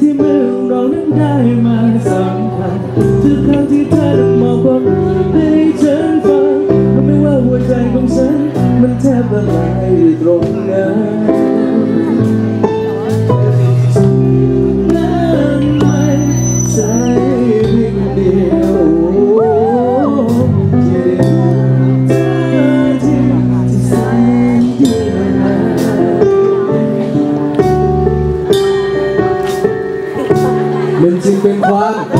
ที่มือเรานั้นได้มาสำคัญทุกครั้งที่เธอได้มองความให้ฉันฟังไม่ว่าหัวใจของฉันมันแทบละลายตรงนั้น mình xin bên khoan.